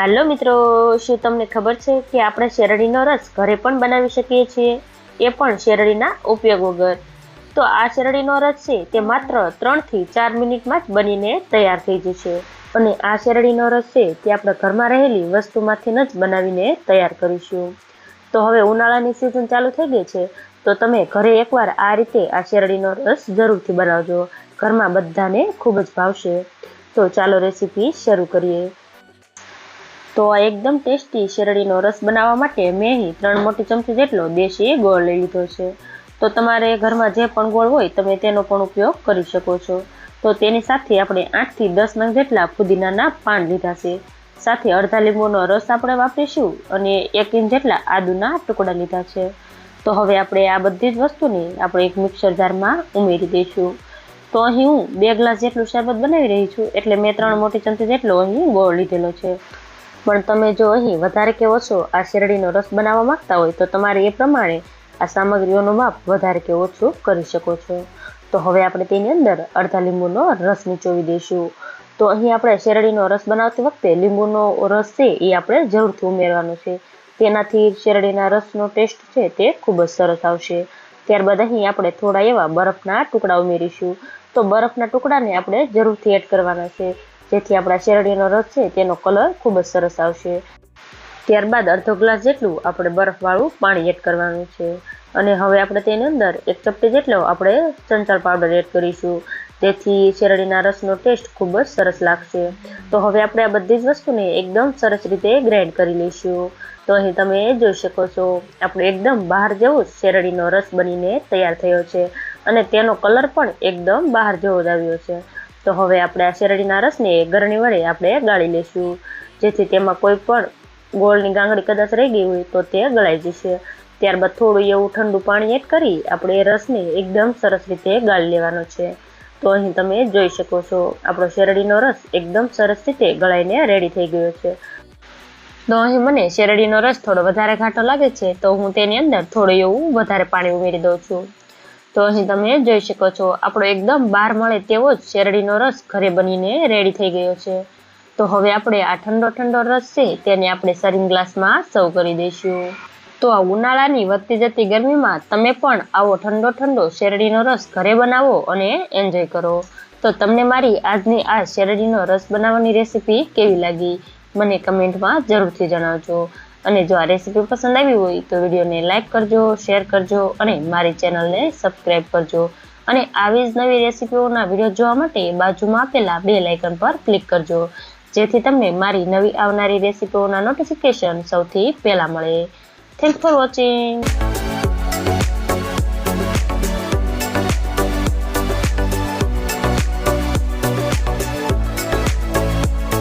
હાલો મિત્રો, શું તમને ખબર છે કે આપણે શેરડીનો રસ ઘરે પણ બનાવી શકીએ છીએ? એ પણ શેરડીના ઉપયોગ વગર. તો આ શેરડીનો રસ છે તે માત્ર ત્રણથી ચાર મિનિટમાં જ બનીને તૈયાર થઈ જશે. અને આ શેરડીનો રસ છે તે આપણે ઘરમાં રહેલી વસ્તુમાંથી જ બનાવીને તૈયાર કરીશું. તો હવે ઉનાળાની સિઝન ચાલુ થઈ ગઈ છે, તો તમે ઘરે એકવાર આ રીતે આ શેરડીનો રસ જરૂરથી બનાવજો. ઘરમાં બધાને ખૂબ જ ભાવશે. તો ચાલો રેસીપી શરૂ કરીએ. તો આ એકદમ ટેસ્ટી શેરડીનો રસ બનાવવા માટે મેં અહીં ત્રણ મોટી ચમચી જેટલો દેશી ગોળ લઈ લીધો છે. તો તમારે ઘરમાં જે પણ ગોળ હોય તમે તેનો પણ ઉપયોગ કરી શકો છો. તો તેની સાથે આપણે આઠથી દસ નંગ જેટલા પુદીનાના પાન લીધા છે. સાથે અડધા લીંબુનો રસ આપણે વાપરીશું અને એક ઇંચ જેટલા આદુના ટુકડા લીધા છે. તો હવે આપણે આ બધી જ વસ્તુને આપણે એક મિક્સર જારમાં ઉમેરી દઈશું. તો અહીં હું બે ગ્લાસ જેટલું શરબત બનાવી રહી છું એટલે મેં ત્રણ મોટી ચમચી જેટલો અહીં ગોળ લીધેલો છે. પણ તમે જો અહીં વધારે કે ઓછો આ શેરડીનો રસ બનાવવા માંગતા હોય તો તમારે એ પ્રમાણે આ સામગ્રીઓનું માપ વધારે કે ઓછું કરી શકો છો. તો હવે આપણે તેની અંદર અડધા લીંબુનો રસ નીચોવી દઈશું. તો અહીં આપણે શેરડીનો રસ બનાવતી વખતે લીંબુનો રસ છે એ આપણે જરૂરથી ઉમેરવાનો છે. તેનાથી શેરડીના રસનો ટેસ્ટ છે તે ખૂબ જ સરસ આવશે. ત્યારબાદ અહીં આપણે થોડા એવા બરફના ટુકડા ઉમેરીશું. તો બરફના ટુકડાને આપણે જરૂરથી એડ કરવાના છે. જેથી આપણા શેરડીનો રસ છે, તેનો કલર ખૂબ જ સરસ આવશે. ત્યારબાદ અડધો ગ્લાસ જેટલું આપણે બરફવાળું પાણી એડ કરવાનું છે. અને હવે આપણે તેની અંદર એક ચપટી જેટલો આપણે ચંચળ પાવડર એડ કરીશું. તેથી શેરડીના રસનો ટેસ્ટ ખૂબ જ સરસ લાગશે. તો હવે આપણે આ બધી જ વસ્તુને એકદમ સરસ રીતે ગ્રાઇન્ડ કરી લઈશું. તો અહીં તમે જોઈ શકો છો, આપણે એકદમ બહાર જેવો શેરડીનો રસ બનીને તૈયાર થયો છે. અને તેનો કલર પણ એકદમ બહાર જેવો જ આવ્યો છે. તો હવે આપણે આ શેરડીના રસને ગરણી વડે આપણે ગાળી લઈશું. જેથી તેમાં કોઈ પણ ગોળની ગાંગડી કદાચ રહી ગઈ હોય તો તે ગળાઈ જશે. ત્યારબાદ થોડું એવું ઠંડુ પાણી એડ કરી આપણે એ રસને એકદમ સરસ રીતે ગાળી લેવાનો છે. તો અહીં તમે જોઈ શકો છો, આપણો શેરડીનો રસ એકદમ સરસ રીતે ગળાઈને રેડી થઈ ગયો છે. તો અહીં મને શેરડીનો રસ થોડો વધારે ઘાટો લાગે છે, તો હું તેની અંદર થોડું એવું વધારે પાણી ઉમેરી દઉં છું. તો અહીં તમે જોઈ શકો છો. આપણો એકદમ બહાર મળે તેવો જ શેરડીનો રસ ઘરે બનીને રેડી થઈ ગયો છે. તો હવે આપણે આ ઠંડો ઠંડો રસ છે તેને આપણે સર્વિંગ ગ્લાસમાં સર્વ કરી દઈશું. તો આ ઉનાળાની વધતી જતી ગરમીમાં તમે પણ આવો ઠંડો ઠંડો શેરડીનો રસ ઘરે બનાવો અને એન્જોય કરો. તો તમને મારી આજની આ શેરડીનો રસ બનાવવાની રેસીપી કેવી લાગી? મને કમેન્ટમાં જરૂરથી જણાવજો. અને જો આ રેસીપી પસંદ આવી હોય તો વિડીયોને લાઇક કરજો શેર કરજો અને મારી ચેનલને સબસ્ક્રાઈબ કરજો. અને આવી જ નવી રેસીપીઓના વીડિયો જોવા માટે બાજુમાં આપેલા બે લાઇકન પર ક્લિક કરજો. જેથી તમને મારી નવી આવનારી રેસીપીઓના નોટિફિકેશન સૌથી પહેલાં મળે. Thank for watching